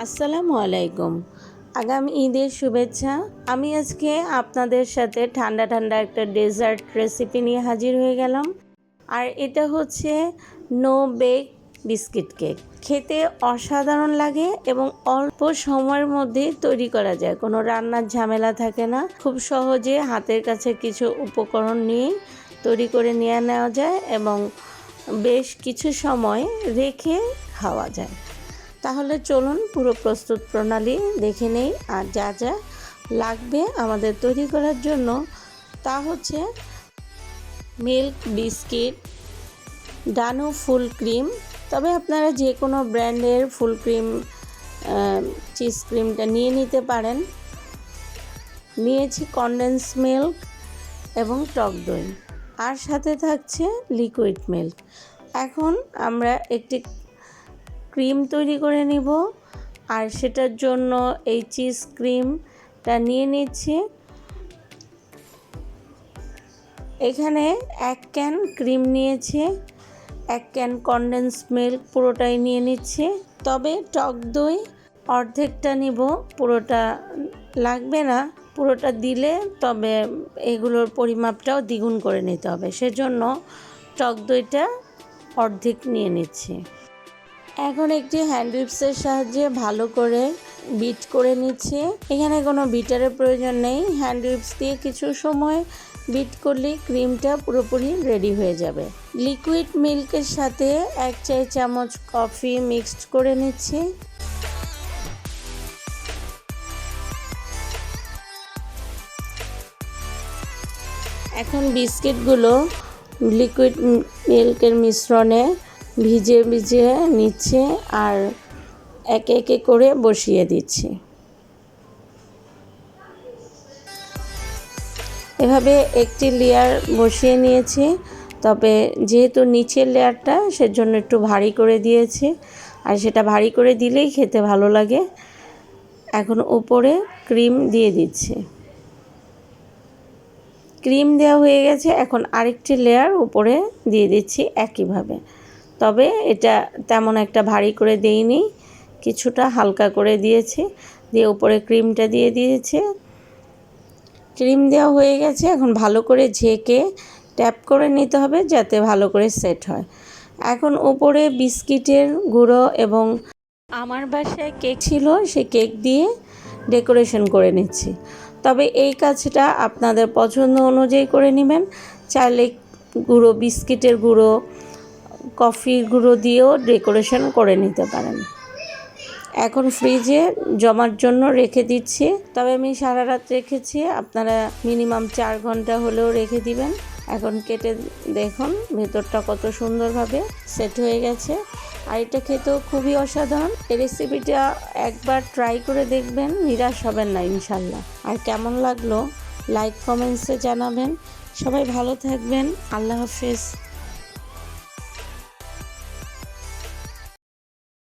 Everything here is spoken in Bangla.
আসসালামু আলাইকুম। আগামী ঈদের শুভেচ্ছা। আমি আজকে আপনাদের সাথে ঠান্ডা ঠান্ডা একটা ডেজার্ট রেসিপি নিয়ে হাজির হয়ে গেলাম। আর এটা হচ্ছে নো বেক বিস্কিট কেক। খেতে অসাধারণ লাগে এবং অল্প সময়ের মধ্যে তৈরি করা যায়। কোনো রান্নার ঝামেলা থাকে না। খুব সহজে হাতের কাছে কিছু উপকরণ নিয়ে তৈরি করে নিয়ে নেওয়া যায় এবং বেশ কিছু সময় রেখে খাওয়া যায়। তাহলে চলুন পুরো প্রস্তুত প্রণালী দেখে নেই আর যা যা লাগবে আমাদের তৈরি করার জন্য তা হচ্ছে milk biscuit, Dano full cream. তবে আপনারা যে কোনো ব্র্যান্ডের ফুল ক্রিম চিজ ক্রিমটা নিয়ে নিতে পারেন। নিয়েছি কনডেন্স মিল্ক এবং টক দই। আর সাথে থাকছে লিকুইড মিল্ক এখন আমরা একটি ক্রিম তৈরি করে নিব। আর সেটার জন্য এই চিজ ক্রিমটা নিয়ে নিচ্ছি। এখানে এক ক্যান ক্রিম নিয়েছি। এক ক্যান কনডেন্স মিল্ক পুরোটাই নিয়ে নিচ্ছি। তবে টক দই অর্ধেকটা নিব। পুরোটা লাগবে না। পুরোটা দিলে তবে এগুলোর পরিমাপটাও দ্বিগুণ করে নিতে হবে। সেজন্য টক দইটা অর্ধেক নিয়ে নিচ্ছি। এখন একটি হ্যান্ড উইপসের সাহায্যে ভালো করে বিট করে নিচ্ছে। এখানে কোনো বিটারের প্রয়োজন নেই। হ্যান্ড উইপস দিয়ে কিছু সময় বিট করলে ক্রিমটা পুরোপুরি রেডি হয়ে যাবে। লিকুইড মিল্কের সাথে এক চাই চামচ কফি মিক্সড করে নিচ্ছি। এখন বিস্কিটগুলো লিকুইড মিল্কের মিশ্রণে ভিজে ভিজে নিচ্ছে আর একে একে করে বসিয়ে দিচ্ছি। এভাবে একটি লেয়ার বসিয়ে নিয়েছি, তবে যেহেতু নিচের লেয়ারটা সেজন্য একটু ভারী করে দিয়েছি, আর সেটা ভারী করে দিলেই খেতে ভালো লাগে। এখন উপরে ক্রিম দিয়ে দিচ্ছি। ক্রিম দেওয়া হয়ে গেছে, এখন আরেকটি লেয়ার উপরে দিয়ে দিচ্ছি একইভাবে। তবে এটা তেমন একটা ভারী করে দেইনি। কিছুটা হালকা করে দিয়েছি। দিয়ে উপরে ক্রিমটা দিয়ে দিয়েছে। ক্রিম দেওয়া হয়ে গেছে। এখন ভালো করে ঝেঁকে ট্যাপ করে নিতে হবে যাতে ভালো করে সেট হয়। এখন উপরে বিস্কিটের গুঁড়ো এবং আমার বাসায় কেক ছিল, সে কেক দিয়ে ডেকোরেশন করে নিচ্ছি। তবে এই কাজটা আপনাদের পছন্দ অনুযায়ী করে নেবেন। চাইলে গুঁড়ো, বিস্কিটের গুঁড়ো কফির গুঁড়ো দিয়েও ডেকোরেশন করে নিতে পারেন। এখন ফ্রিজে জমার জন্য রেখে দিচ্ছি। তবে আমি সারা রাত রেখেছি। আপনারা মিনিমাম চার ঘণ্টা হলেও রেখে দিবেন। এখন কেটে দেখুন ভেতরটা কত সুন্দরভাবে সেট হয়ে গেছে। আর এটা খেতেও খুবই অসাধারণ। এই রেসিপিটা একবার ট্রাই করে দেখবেন, নিরাশ হবেন না ইনশাল্লাহ। আর কেমন লাগল, লাইক, কমেন্টসে জানাবেন। সবাই ভালো থাকবেন। আল্লাহ হাফেজ।